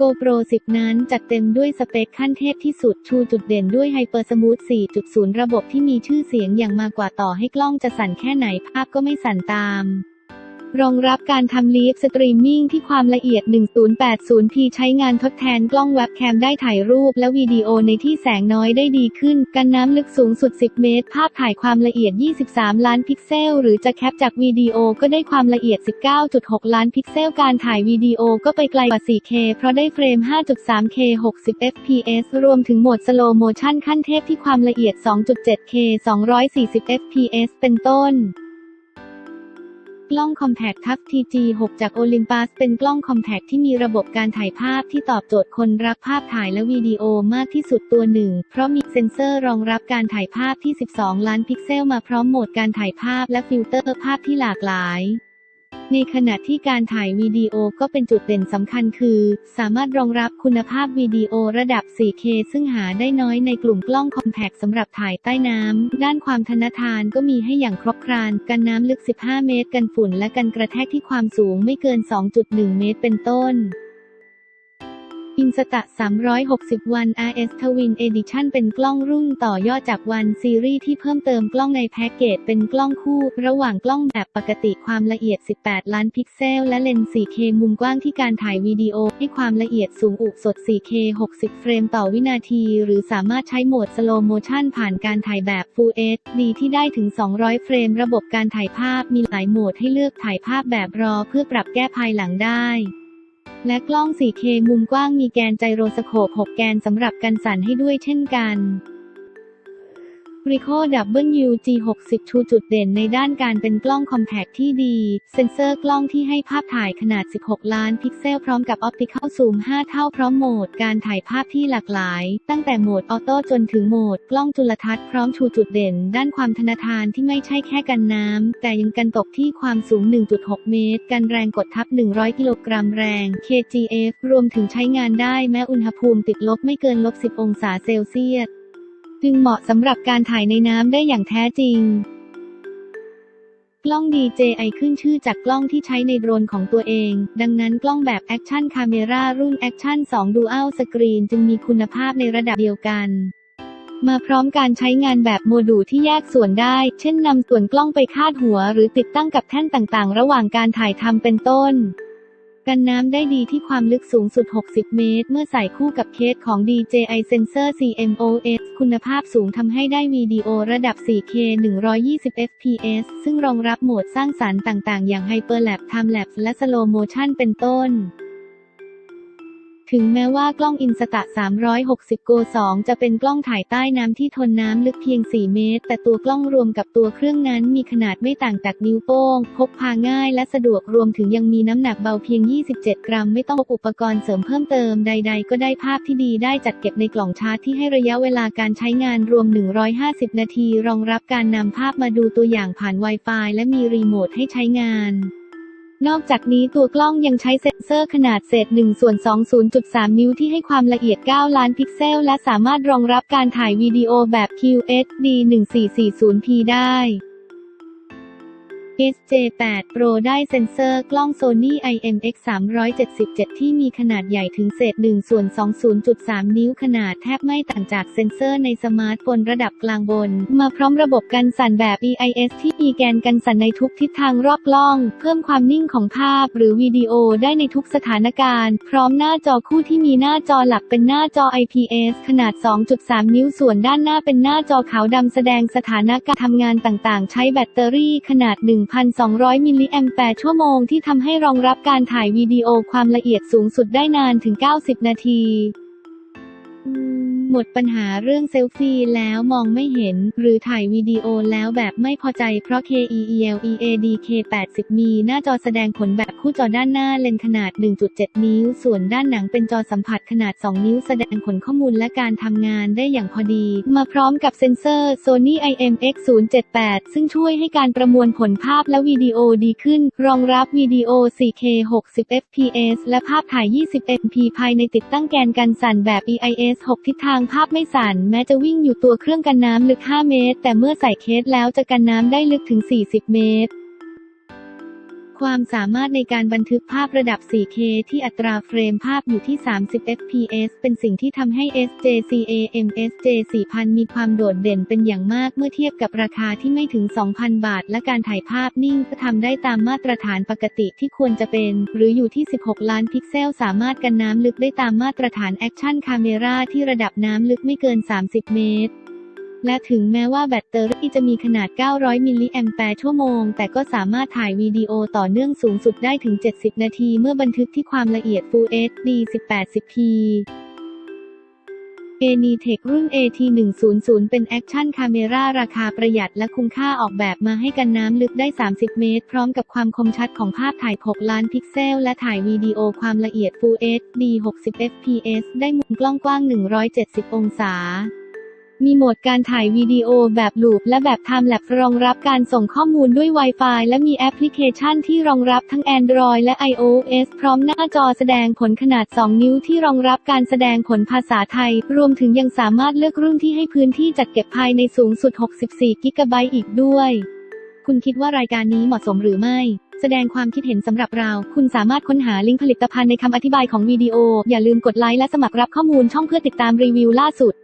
GoPro 10 นั้นจัดเต็มด้วยสเปคขั้นเทพที่สุด ชูจุดเด่นด้วย Hyper Smooth 4.0 ระบบที่มีชื่อเสียงอย่างมากกว่าต่อให้กล้องจะสั่นแค่ไหนภาพก็ไม่สั่นตาม รองรับการทำลีฟสตรีมมิ่งที่ความละเอียด 1080p ใช้งานทดแทนกล้องเว็บแคมได้ถ่ายรูปและวิดีโอในที่แสงน้อยได้ดีขึ้น กันน้ำลึกสูงสุด 10 เมตร ภาพถ่ายความละเอียด 23 ล้านพิกเซล หรือจะแคปจากวิดีโอก็ได้ความละเอียด 19.6 ล้านพิกเซล การถ่ายวิดีโอก็ไปไกลกว่า 4K เพราะได้เฟรม 5.3K 60 fps รวมถึงโหมด Slow Motion ขั้นเทพที่ความละเอียด 2.7K 240 fps เป็นต้น กล้อง Compact TUF TG6 จาก Olympus เป็นกล้อง Compact ที่มีระบบการถ่ายภาพที่ตอบโจทย์คนรักภาพถ่ายและวิดีโอมากที่สุดตัวหนึ่ง เพราะมีเซ็นเซอร์รองรับการถ่ายภาพที่ 12 ล้านพิกเซลมาพร้อมโหมดการถ่ายภาพและฟิลเตอร์ภาพที่หลากหลาย ในขณะที่การถ่ายวิดีโอก็เป็นจุดเด่นสำคัญคือ สามารถรองรับคุณภาพวิดีโอระดับ 4K ซึ่งหาได้น้อยในกลุ่มกล้องคอมแพคสำหรับถ่ายใต้น้ำ ด้านความทนทานก็มีให้อย่างครบครัน กันน้ำลึก 15 เมตร กันฝุ่นและกันกระแทกที่ความสูงไม่เกิน 2.1 เมตรเป็นต้น อินสตะ 360 วัน RS Twin Edition เป็นกล้องรุ่นต่อยอดจากวันซีรีส์ที่เพิ่มเติมกล้องในแพ็กเกจเป็นกล้องคู่ ระหว่างกล้องแบบปกติความละเอียด 18 ล้านพิกเซล และเลนส์ 4K มุมกว้างที่การถ่ายวิดีโอ ให้ความละเอียดสูงอุสด 4K 60 เฟรมต่อวินาที หรือสามารถใช้โหมด Slow Motion ผ่านการถ่ายแบบ Full HD ที่ได้ถึง 200 เฟรม ระบบการถ่ายภาพมีหลายโหมดให้เลือกถ่ายภาพแบบรอ เพื่อปรับแก้ภายหลังได้ และกล้อง 4K มุมกว้างมีแกนไจโรสโคป 6 แกนสำหรับกันสั่นให้ด้วยเช่นกัน r i c o WG60 ชูจุดเด่นในด้านการเป็นกล้องคอมแพคที่ดี เซ็นเซอร์กล้องที่ให้ภาพถ่ายขนาด 16 ล้านพิกเซลพร้อมกับออปติคอลซูม 5 เท่าพร้อมโหมดการถ่ายภาพที่หลากหลาย ตั้งแต่โหมดออโต้จนถึงโหมดกล้องจุลทรรศน์พร้อมชูจุดเด่น ด้านความทนทานที่ไม่ใช่แค่กันน้ำ แต่ยังกันตกที่ความสูง 1.6 เมตร กันแรงกดทับ 100 กิโลกรัมแรง KGF รวมถึงใช้งานได้แม้อุณหภูมิติดลบไม่เกินลบ 10 องศาเซลเซียส จึงเหมาะสำหรับการถ่ายในน้ำได้อย่างแท้จริง กล้อง DJI ขึ้นชื่อจากกล้องที่ใช้ในโดรนของตัวเอง ดังนั้นกล้องแบบ Action Camera รุ่น Action 2 Dual Screen จึงมีคุณภาพในระดับเดียวกันมาพร้อมการใช้งานแบบโมดูลที่แยกส่วนได้ เช่นนำส่วนกล้องไปคาดหัว หรือติดตั้งกับแท่นต่างๆ ระหว่างการถ่ายทำเป็นต้น กันน้ำได้ดีที่ความลึกสูงสุด 60 เมตร เมื่อใส่คู่กับเคสของ DJI Sensor CMOS คุณภาพสูงทำให้ได้วิดีโอระดับ 4K 120 fps ซึ่งรองรับโหมดสร้างสรรค์ต่าง ๆ อย่าง Hyperlapse Timelapse และ Slow Motion เป็นต้น ถึงแม้ว่ากล้อง Insta 360 Go 2 จะเป็นกล้องถ่ายใต้น้ำที่ทนน้ำลึกเพียง 4 เมตร แต่ตัวกล้องรวมกับตัวเครื่องนั้นมีขนาดไม่ต่างจากนิ้วโป้ง พกพาง่ายและสะดวกรวมถึงยังมีน้ำหนักเบาเพียง 27 กรัม ไม่ต้องพกอุปกรณ์เสริมเพิ่มเติมใด ๆ ก็ได้ภาพที่ดีได้จัดเก็บในกล่องชาร์จที่ให้ระยะเวลาการใช้งานรวม 150 นาที รองรับการนำภาพมาดูตัวอย่างผ่าน Wi-Fi และมีรีโมทให้ใช้งาน นอกจากนี้ตัวกล้องยังใช้เซ็นเซอร์ขนาดเศษ1ส่วน2 0.3 นิ้วที่ให้ความละเอียด 9 ล้านพิกเซล และสามารถรองรับการถ่ายวิดีโอแบบ QHD 1440p ได้ SJ8 Pro ได้เซ็นเซอร์กล้อง Sony IMX 377 ที่มีขนาดใหญ่ถึงเศษ1ส่วน2 0.3 นิ้วขนาดแทบไม่ต่างจากเซ็นเซอร์ในสมาร์ทโฟนระดับกลางบน มาพร้อมระบบกันสั่นแบบ EIS ที่มีแกนกันสั่นในทุกทิศทางรอบกล้อง เพิ่มความนิ่งของภาพหรือวิดีโอได้ในทุกสถานการณ์ พร้อมหน้าจอคู่ที่มีหน้าจอหลักเป็นหน้าจอ IPS ขนาด 2.3 นิ้วส่วนด้านหน้าเป็นหน้าจอขาวดำแสดงสถานะการทำงานต่างๆ ใช้แบตเตอรี่ขนาด1,200 มิลลิแอมแปร์ชั่วโมงที่ทำให้รองรับการถ่ายวิดีโอความละเอียดสูงสุดได้นานถึง 90 นาที หมดปัญหาเรื่องเซลฟี่แล้วมองไม่เห็น หรือถ่ายวิดีโอแล้วแบบไม่พอใจเพราะ KELEAD K80 มีหน้าจอแสดงผลแบบคู่จอด้านหน้าเลนขนาด 1.7 นิ้ว ส่วนด้านหนังเป็นจอสัมผัสขนาด 2 นิ้วแสดงผลข้อมูลและการทำงานได้อย่างพอดี มาพร้อมกับเซ็นเซอร์ Sony IMX078 ซึ่งช่วยให้การประมวลผลภาพและวิดีโอดีขึ้น รองรับวิดีโอ 4K 60 fps และภาพถ่าย 20 mp ภายในติดตั้งแกนกันสั่นแบบ EIS 6 ทิศทางภาพไม่สั่นแม้จะวิ่งอยู่ตัวเครื่องกันน้ำลึก 5 เมตร แต่เมื่อใส่เคสแล้วจะกันน้ำได้ลึกถึง 40 เมตร ความสามารถในการบันทึกภาพระดับ 4K ที่อัตราเฟรมภาพอยู่ที่ 30 fps เป็นสิ่งที่ทำให้ SJCAM SJ4000 มีความโดดเด่นเป็นอย่างมากเมื่อเทียบกับราคาที่ไม่ถึง 2,000 บาท และการถ่ายภาพนิ่งก็ทำได้ตามมาตรฐานปกติที่ควรจะเป็น หรืออยู่ที่ 16 ล้านพิกเซล สามารถกันน้ำลึกได้ตามมาตรฐานแอคชั่นคาเมราที่ระดับน้ำลึกไม่เกิน 30 เมตร และถึงแม้ว่าแบตเตอรี่จะมีขนาด 900 มิลลิแอมแปร์ชั่วโมง แต่ก็สามารถถ่ายวิดีโอต่อเนื่องสูงสุดได้ถึง 70 นาทีเมื่อบันทึกที่ความละเอียด Full HD 1080p a n i t e c h รุ่น AT100 เป็นแอคชั่นคาเมราราคาประหยัดและคุ้มค่าออกแบบมาให้กันน้ำลึกได้ 30 เมตร พร้อมกับความคมชัดของภาพถ่าย 6 ล้านพิกเซล และถ่ายวิดีโอความละเอียด Full HD 60 fps ได้มุมกล้องกว้าง 170 องศา มีโหมดการถ่ายวิดีโอแบบลูปและแบบ Time Lapse รองรับการส่งข้อมูลด้วย Wi-Fi และมีแอปพลิเคชันที่รองรับทั้ง Android และ iOS พร้อมหน้าจอแสดงผลขนาด 2 นิ้วที่รองรับการแสดงผลภาษาไทย รวมถึงยังสามารถเลือกรุ่นที่ให้พื้นที่จัดเก็บภายในสูงสุด 64 กิกะไบต์อีกด้วย คุณคิดว่ารายการนี้เหมาะสมหรือไม่แสดงความคิดเห็นสำหรับเรา คุณสามารถค้นหาลิงก์ผลิตภัณฑ์ในคำอธิบายของวิดีโอ อย่าลืมกดไลค์และสมัครรับข้อมูลช่องเพื่อติดตามรีวิวล่าสุด